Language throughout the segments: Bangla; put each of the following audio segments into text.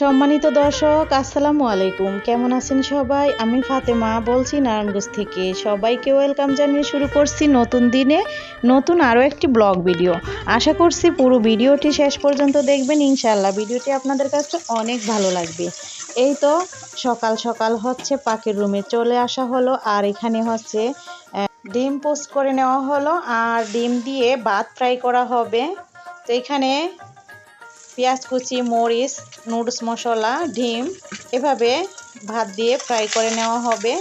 সম্মানিত দর্শক, আসসালামু আলাইকুম। কেমন আছেন সবাই? আমি ফাতেমা, বলছি নারায়ণগঞ্জ থেকে। সবাইকে ওয়েলকাম জানিয়ে শুরু করছি নতুন দিনে নতুন আরও একটি ব্লগ ভিডিও। আশা করছি পুরো ভিডিওটি শেষ পর্যন্ত দেখবেন। ইনশাল্লাহ ভিডিওটি আপনাদের কাছে অনেক ভালো লাগবে। এই তো সকাল সকাল হচ্ছে, পাখির রুমে চলে আসা হলো। আর এখানে হচ্ছে ডিম পোস্ট করে নেওয়া হলো। আর ডিম দিয়ে ভাত ফ্রাই করা হবে। তো এখানে পেঁয়াজ কুচি মরিচ নুডলস মশলা ডিম এভাবে ভাত দিয়ে ফ্রাই করে নেওয়া হবে।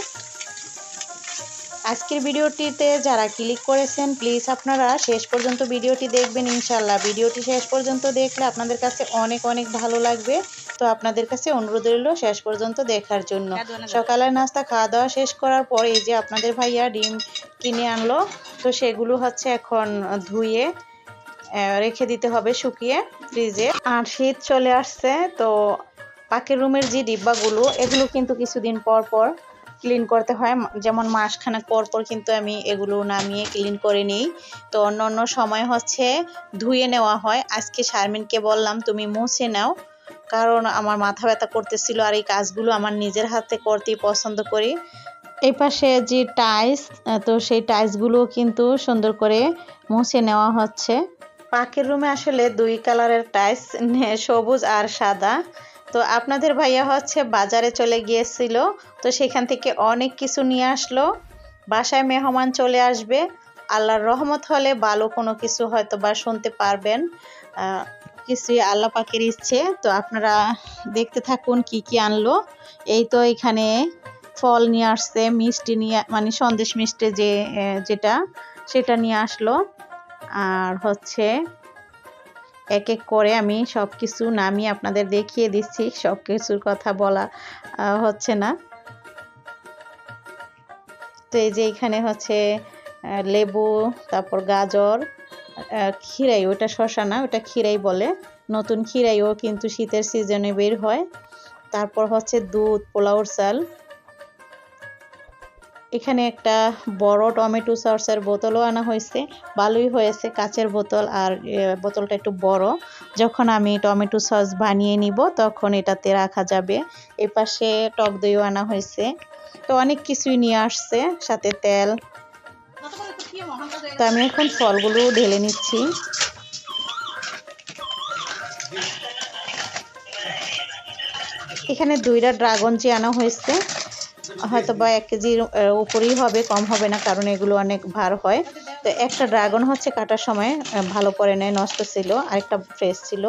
আজকের ভিডিওটিতে যারা ক্লিক করেছেন প্লিজ আপনারা শেষ পর্যন্ত ভিডিওটি দেখবেন ইনশাল্লাহ ভিডিওটি শেষ পর্যন্ত দেখলে আপনাদের কাছে অনেক অনেক ভালো লাগবে। তো আপনাদের কাছে অনুরোধ রইল শেষ পর্যন্ত দেখার জন্য। সকালের নাস্তা খাওয়া দাওয়া শেষ করার পর এই যে আপনাদের ভাইয়া ডিম কিনে আনলো তো সেগুলো হচ্ছে এখন ধুয়ে রেখে দিতে হবে শুকিয়ে ফ্রিজে। আর শীত চলে আসছে, তো পাখির রুমের যে ডিব্বাগুলো, এগুলো কিন্তু কিছুদিন পর পর ক্লিন করতে হয়। যেমন মাসখানেক পর পর কিন্তু আমি এগুলো নামিয়ে ক্লিন করে নিই। তো অন্য অন্য সময় হচ্ছে ধুয়ে নেওয়া হয়। আজকে শারমিনকে বললাম, তুমি মুছে নাও। কারণ আমার মাথা ব্যথা করতেছিল আর এই কাজগুলো আমার নিজের হাতে করতেই পছন্দ করি। এই পাশে যে টাইলস তো সেই টাইলসগুলো কিন্তু সুন্দর করে মুছে নেওয়া হচ্ছে। পাখির রুমে আসলে দুই কালারের টাইলস সবুজ আর সাদা। তো আপনাদের ভাইয়া হচ্ছে বাজারে চলে গিয়েছিল, তো সেখান থেকে অনেক কিছু নিয়ে আসলো। বাসায় মেহমান চলে আসবে। আল্লাহর রহমত হলে ভালো কোনো কিছু হয়তো বা শুনতে পারবেন। কিছুই আল্লাহ পাকের ইচ্ছে। তো আপনারা দেখতে থাকুন কি কি আনলো। এই তো এখানে ফল নিয়ে আসছে, মিষ্টি নিয়ে মানে সন্দেশ মিষ্টি যে যেটা, সেটা নিয়ে আসলো। আর হচ্ছে এক এক করে আমি সব কিছু নামিয়ে আপনাদের দেখিয়ে দিচ্ছি সব কিছুর কথা বলা হচ্ছে না। তো এই যে এখানে হচ্ছে লেবু, তারপর গাজর খিরাই ওটা শশা না, ওটা খিরাই বলে। নতুন খিরাইও কিন্তু শীতের সিজনে বের হয়। তারপর হচ্ছে দুধ, পোলাওর চাল এখানে একটা বড় টমেটো সসের বোতলও আনা হয়েছে, ভালোই হয়েছে কাচের বোতল আর বোতলটা একটু বড়। যখন আমি টমেটো সস বানিয়ে নিব তখন এটাতে রাখা যাবে। এ পাশে টক দইও আনা হয়েছে। তো অনেক কিছুই নিয়ে আসছে, সাথে তেল। তো আমি এখন ফলগুলো ঢেলে নিচ্ছি। এখানে দুইটা ড্রাগন যে আনা হয়েছে। হয়তো বা এক কেজির উপরেই হবে, কম হবে না, কারণ এগুলো অনেক ভার হয়। তো একটা ড্রাগন হচ্ছে কাটার সময় ভালো করে নেয় নষ্ট ছিল, আরেকটা ফ্রেশ ছিল।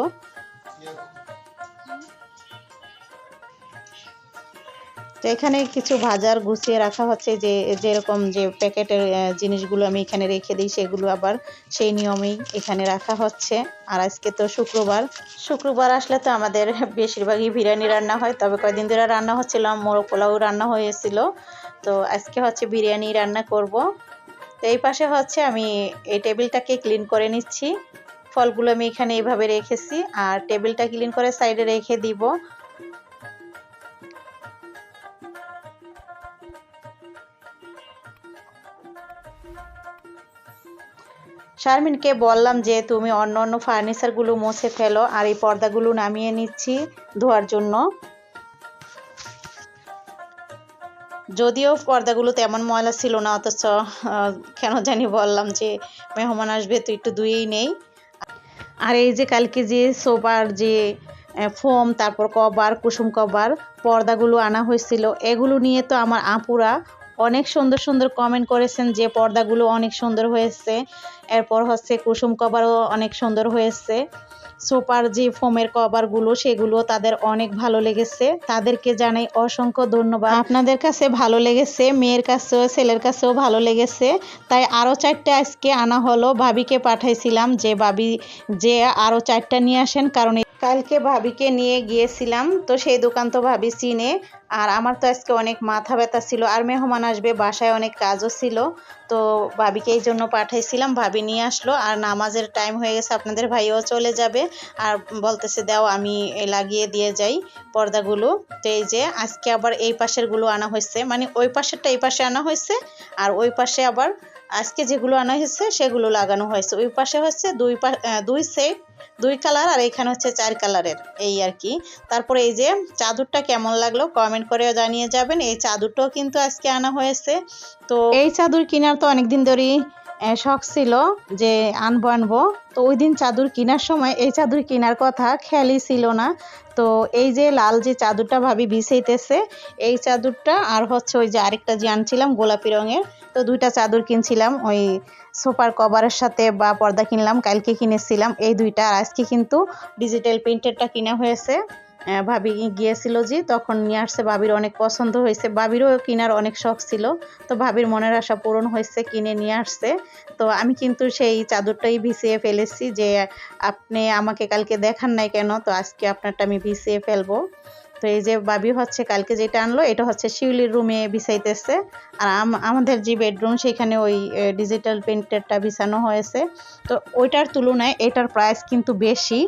তো এখানে কিছু ভাজার গুছিয়ে রাখা হচ্ছে যে, যেরকম যে প্যাকেটের জিনিসগুলো আমি এখানে রেখে দিই, সেগুলো আবার সেই নিয়মেই এখানে রাখা হচ্ছে। আর আজকে তো শুক্রবার। শুক্রবার আসলে তো আমাদের বেশিরভাগই বিরিয়ানি রান্না হয়, তবে কয়েকদিন ধরে রান্না হচ্ছিল, মোরগ পোলাও রান্না হয়েছিল তো আজকে হচ্ছে বিরিয়ানি রান্না করব। তো এই পাশে হচ্ছে আমি এই টেবিলটাকে ক্লিন করে নিচ্ছি। ফলগুলো আমি এখানে এইভাবে রেখেছি, আর টেবিলটা ক্লিন করে সাইডে রেখে দিব। শারমিনকে বললাম যে, তুমি অন্য অন্য ফার্নিচারগুলো মুছে ফেলো আর এই পর্দাগুলো নামিয়ে নিচ্ছি ধোয়ার জন্য। যদিও পর্দাগুলো তেমন ময়লা ছিল না, অথচ কেন জানি বললাম যে, মেহমান আসবে তো একটু ধুয়েই নেই। আর এই যে কালকে যে সোফার যে ফোম, তারপর কভার, কুসুম কভার, পর্দাগুলো আনা হয়েছিল, এগুলো নিয়ে তো আমার আপুরা অনেক সুন্দর সুন্দর কমেন্ট করেছেন যে পর্দাগুলো অনেক সুন্দর হয়েছে। এরপর হচ্ছে কুসুম কভারও অনেক সুন্দর হয়েছে। সুপার যে ফোমের কভারগুলো সেগুলো তাদের অনেক ভালো লেগেছে। তাদেরকে জানাই অসংখ্য ধন্যবাদ। আপনাদের কাছে ভালো লেগেছে, মেয়ের কাছেও, ছেলের কাছেও ভালো লেগেছে। তাই আরও চারটে আজকে আনা হলো। ভাবিকে পাঠাইছিলাম যে, ভাবি যে আরও চারটা নিয়ে আসেন। কারণ কালকে ভাবিকে নিয়ে গিয়েছিলাম। তো সেই দোকান তো ভাবি চিনে। আর আমার তো আজকে অনেক মাথা ব্যথা ছিল আর মেহমান আসবে, বাসায় অনেক কাজও ছিল। তো ভাবিকে এই জন্য পাঠাইছিলাম, ভাবি নিয়ে আসলো। আর নামাজের টাইম হয়ে গেছে, আপনাদের ভাইও চলে যাবে। আর বলতেছে, দাও, আমি লাগিয়ে দিয়ে যাই পর্দাগুলো। তো এই যে, আজকে আবার এই পাশেরগুলো আনা হয়েছে। মানে ওই পাশেরটা এই পাশে আনা হয়েছে, আর ওই পাশে আবার আজকে যেগুলো আনা হয়েছে, সেগুলো লাগানো হয়েছে। ওই পাশে হচ্ছে দুই দুই সেট দুই কালার আর এখানে হচ্ছে চার কালারের এই আর কি। তারপরে এই যে চাদরটা কেমন লাগল কমেন্ট করে জানিয়ে যাবেন। এই চাদরটাও কিন্তু আজকে আনা হয়েছে। তো এই চাদর কেনার তো অনেকদিন ধরেই শখ ছিল যে আনব আনব। তো ওই দিন চাদর কেনার সময় এই চাদর কেনার কথা খেয়ালই ছিল না। তো এই যে লাল যে চাদরটা ভাবি বিছাইতেছে, এই চাদরটা আর হচ্ছে ওই যে আরেকটা যে আনছিলাম গোলাপি রঙের, তো দুইটা চাদর কিনছিলাম। ওই সোফার কভারের সাথে বা পর্দা কিনলাম, কালকে কিনেছিলাম। এই দুইটা আর আজকে কিন্তু ডিজিটাল প্রিন্টেরটা কিনা হয়েছে। ভাবি গিয়েছিল যে তখন নিয়ে আসছে। ভাবির অনেক পছন্দ হয়েছে। ভাবিরও কেনার অনেক শখ ছিল। তো ভাবির মনের আশা পূরণ হয়েছে, কিনে নিয়ে আসছে। তো আমি কিন্তু সেই চাদরটাই ভিসিয়ে ফেলেছি যে আপনি আমাকে কালকে দেখান নাই কেন? তো আজকে আপনারটা আমি ভিসিয়ে ফেলব। তো এই যে বাবি হচ্ছে কালকে যেটা আনলো, এটা হচ্ছে শিউলির রুমে বিছাইতেছে। আর আম- আমাদের যে বেডরুম সেখানে ওই ডিজিটাল প্রিন্টারটা বিছানো হয়েছে। তো ওইটার তুলনায় এটার প্রাইস কিন্তু বেশি।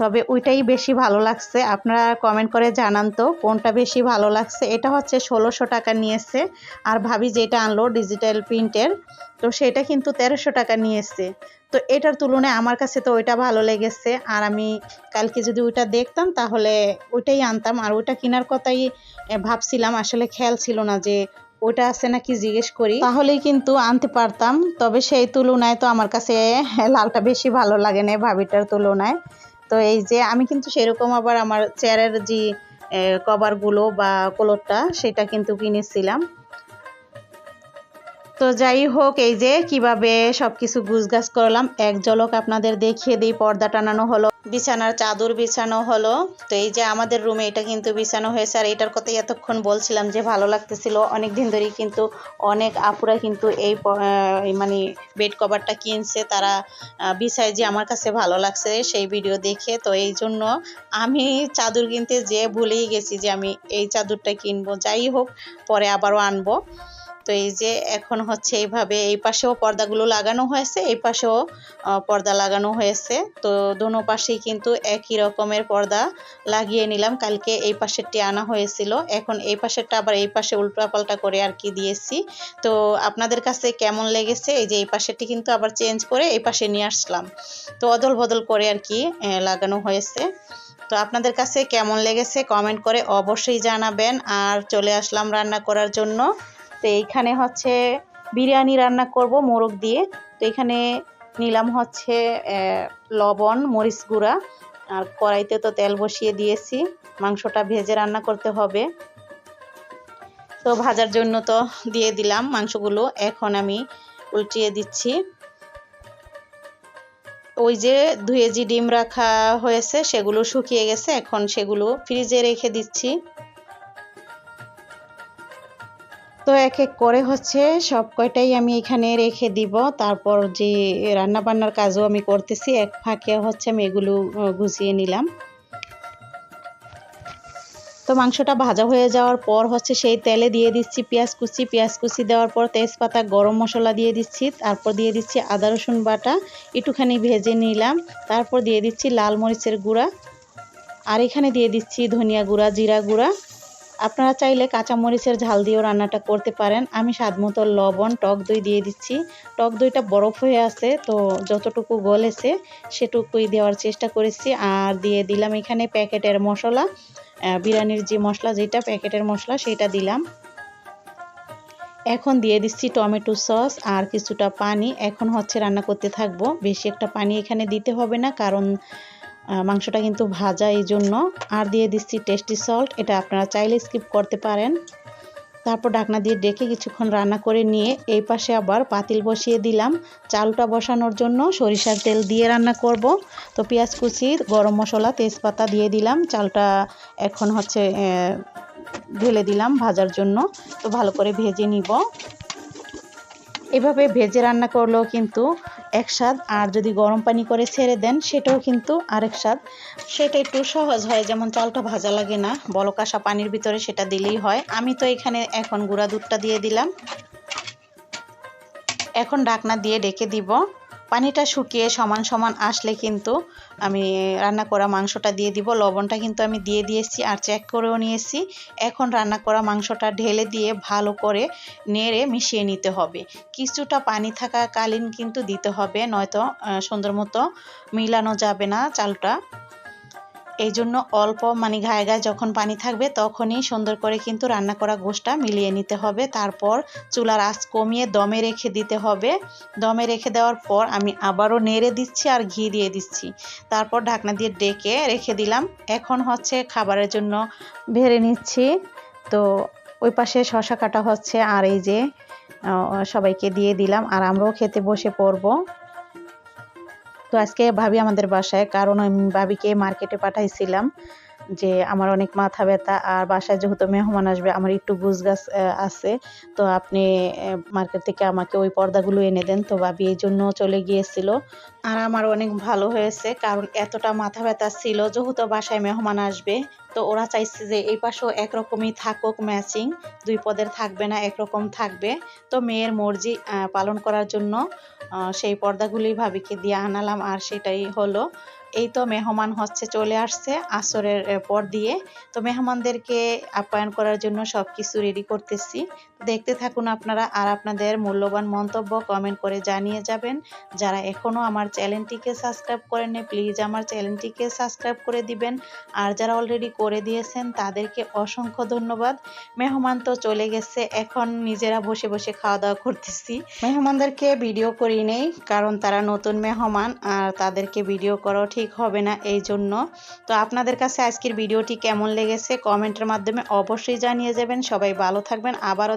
তবে ওইটাই বেশি ভালো লাগছে। আপনারা কমেন্ট করে জানান তো, কোনটা বেশি ভালো লাগছে? এটা হচ্ছে ষোলোশো টাকা নিয়েছে। আর ভাবি যেটা আনলো ডিজিটাল প্রিন্টের তো সেটা কিন্তু তেরোশো টাকা নিয়েছে। তো এটার তুলনায় আমার কাছে তো ওইটা ভালো লেগেছে। আর আমি কালকে যদি ওইটা দেখতাম, তাহলে ওইটাই আনতাম। আর ওইটা কেনার কথাই ভাবছিলাম। আসলে খেয়াল ছিল না যে ওটা আছে নাকি জিজ্ঞেস করি। তাহলেই কিন্তু আনতে পারতাম। তবে সেই তুলনায় তো আমার কাছে লালটা বেশি ভালো লাগে না ভাবিটার তুলনায়। তো এই যে আমি কিন্তু সেরকম আবার আমার চেয়ারের যে কভারগুলো বা কলরটা, সেটা কিন্তু কিনেছিলাম। তো যাই হোক, এই যে কীভাবে সব সবকিছু গুছগাছ করলাম, এক ঝলক আপনাদের দেখিয়ে দিই, পর্দা টানানো হলো। বিছানার চাদর বিছানো হলো। তো এই যে আমাদের রুমে এটা কিন্তু বিছানো হয়েছে। আর এটার কথাই এতক্ষণ বলছিলাম যে ভালো লাগতেছিল। অনেক দিন ধরেই কিন্তু অনেক আপুরা কিন্তু এই মানে বেড কভারটা কিনছে। তারা বিছায় যে আমার কাছে ভালো লাগছে সেই ভিডিও দেখে। তো এই জন্য আমি চাদর কিনতে যে ভুলেই গেছি যে আমি এই চাদরটা কিনবো। যাই হোক, পরে আবারও আনব। তো এই যে এখন হচ্ছে এইভাবে এই পাশেও পর্দাগুলো লাগানো হয়েছে, এই পাশেও পর্দা লাগানো হয়েছে। তো দোনো পাশেই কিন্তু একই রকমের পর্দা লাগিয়ে নিলাম। কালকে এই পাশেরটি আনা হয়েছিল। এখন এই পাশেরটা আবার এই পাশে উল্টাপাল্টা করে আর কি দিয়েছি। তো আপনাদের কাছে কেমন লেগেছে? এই যে এই পাশেরটি কিন্তু আবার চেঞ্জ করে এই পাশে নিয়ে আসলাম। তো অদল বদল করে আর কি লাগানো হয়েছে। তো আপনাদের কাছে কেমন লেগেছে? কমেন্ট করে অবশ্যই জানাবেন। আর চলে আসলাম রান্না করার জন্য। তো এইখানে হচ্ছে বিরিয়ানি রান্না করব মোরগ দিয়ে। তো এখানে নিলাম হচ্ছে লবণ, মরিচ গুঁড়া। আর কড়াইতে তো তেল বসিয়ে দিয়েছি। মাংসটা ভেজে রান্না করতে হবে। তো ভাজার জন্য তো দিয়ে দিলাম মাংসগুলো। এখন আমি উল্টিয়ে দিচ্ছি। ওই যে ধুয়ে যে ডিম রাখা হয়েছে, সেগুলো শুকিয়ে গেছে। এখন সেগুলো ফ্রিজে রেখে দিচ্ছি। তো এক এক করে হচ্ছে সব কয়টাই আমি এখানে রেখে দিব। তারপর যে রান্না বান্নার কাজও আমি করতেছি, এক ফাঁকে হচ্ছে আমি এগুলো গুছিয়ে নিলাম। তো মাংসটা ভাজা হয়ে যাওয়ার পর হচ্ছে সেই তেলে দিয়ে দিচ্ছি পেঁয়াজ কুচি। পেঁয়াজ কুচি দেওয়ার পর তেজপাতা, গরম মশলা দিয়ে দিচ্ছি। তারপর দিয়ে দিচ্ছি আদা, রসুন বাটা, একটুখানি ভেজে নিলাম। তারপর দিয়ে দিচ্ছি লাল মরিচের গুঁড়া। আর এখানে দিয়ে দিচ্ছি ধনিয়া গুঁড়া, জিরা গুঁড়া। আপনারা চাইলে কাঁচা মরিচের ঝাল দিয়েও রান্নাটা করতে পারেন। আমি স্বাদ মতো লবণ, টক দই দিয়ে দিচ্ছি। টক দইটা বরফ হয়ে আছে, তো যতটুকু গলেছে সেটুকুই দেওয়ার চেষ্টা করেছি। আর দিয়ে দিলাম এখানে প্যাকেটের মশলা। বিরিয়ানির যে মশলা, যেটা প্যাকেটের মশলা, সেটা দিলাম। এখন দিয়ে দিচ্ছি টমেটো সস আর কিছুটা পানি। এখন হচ্ছে রান্না করতে থাকব। বেশি একটা পানি এখানে দিতে হবে না, কারণ মাংসটা কিন্তু ভাজা এই জন্য। আর দিয়ে দিচ্ছি টেস্টি সল্ট এটা আপনারা চাইলে স্কিপ করতে পারেন। তারপর ঢাকনা দিয়ে ডেকে কিছুক্ষণ রান্না করে নিয়ে এই পাশে আবার পাতিল বসিয়ে দিলাম। চালটা বসানোর জন্য সরিষার তেল দিয়ে রান্না করব। তো পেঁয়াজ কুচি, গরম মশলা, তেজপাতা দিয়ে দিলাম। চালটা এখন হচ্ছে ঢেলে দিলাম ভাজার জন্য। তো ভালো করে ভেজে নিব। এভাবে ভেজে রান্না করলেও কিন্তু এক স্বাদ, আর যদি গরম পানি করে ছেড়ে দেন, সেটাও কিন্তু আরেক স্বাদ। সেটা একটু সহজ হয়, যেমন চালটা ভাজা লাগে না বলকাসা পানির ভিতরে সেটা দিলেই হয়। আমি তো এখানে এখন গুঁড়া দুধটা দিয়ে দিলাম। এখন ডাকনা দিয়ে ডেকে দিব। পানিটা শুকিয়ে সমান সমান আসলে কিন্তু আমি রান্না করা মাংসটা দিয়ে দিব। লবণটা কিন্তু আমি দিয়ে দিয়েছি আর চেক করেও নিয়েছি। এখন রান্না করা মাংসটা ঢেলে দিয়ে ভালো করে নেড়ে মিশিয়ে নিতে হবে। কিছুটা পানি থাকাকালীন কিন্তু দিতে হবে, নয়তো সুন্দর মতো মিলানো যাবে না চালটা। এই জন্য অল্প মানে ঘায়ে গায়ে যখন পানি থাকবে তখনই সুন্দর করে কিন্তু রান্না করা গোষ্ঠটা মিলিয়ে নিতে হবে। তারপর চুলার আঁচ কমিয়ে দমে রেখে দিতে হবে। দমে রেখে দেওয়ার পর আমি আবারও নেড়ে দিচ্ছি আর ঘি দিয়ে দিচ্ছি। তারপর ঢাকনা দিয়ে ডেকে রেখে দিলাম। এখন হচ্ছে খাবারের জন্য ভেড়ে নিচ্ছি। তো ওই পাশে শশা কাটা হচ্ছে আর এই যে সবাইকে দিয়ে দিলাম। আর আমরাও খেতে বসে পড়ব। তো আজকে ভাবি আমাদের বাসায় কারণ ভাবিকে মার্কেটে পাঠাইছিলাম। যে আমার অনেক মাথা ব্যথা আর বাসায় যেহেতু মেহমান আসবে, আমার একটু গুছ গাছ আছে। তো আপনি মার্কেট থেকে আমাকে ওই পর্দাগুলো এনে দেন। তো ভাবি এই জন্য চলে গিয়েছিল। আর আমার অনেক ভালো হয়েছে, কারণ এতটা মাথা ব্যথা ছিল যেহেতু বাসায় মেহমান আসবে। তো ওরা চাইছে যে এই পাশেও একরকমই থাকুক ম্যাচিং, দুই পদের থাকবে না, একরকম থাকবে। তো মেয়ের মর্জি পালন করার জন্য সেই পর্দাগুলি ভাবিকে দিয়ে আনালাম আর সেটাই হলো। এই তো মেহমান হচ্ছে চলে আসছে আসরের পর দিয়ে। তো মেহমানদেরকে আপ্যায়ন করার জন্য সব কিছু রেডি করতেছি। দেখতে থাকুন আপনারা আর আপনাদের মূল্যবান মন্তব্য কমেন্ট করে জানিয়ে যাবেন। যারা এখনও আমার চ্যানেলটিকে সাবস্ক্রাইব করেননি প্লিজ আমার চ্যানেলটিকে সাবস্ক্রাইব করে দিবেন। আর যারা অলরেডি করে দিয়েছেন, তাদেরকে অসংখ্য ধন্যবাদ। মেহমান তো চলে গেছে, এখন নিজেরা বসে বসে খাওয়া দাওয়া করতেছি। মেহমানদেরকে ভিডিও করি নেই, কারণ তারা নতুন মেহমান আর তাদেরকে ভিডিও করাও ঠিক হবে না এই জন্য তো আপনাদের কাছে আজকের ভিডিওটি কেমন লেগেছে কমেন্টের মাধ্যমে অবশ্যই জানিয়ে যাবেন। সবাই ভালো থাকবেন, আবারও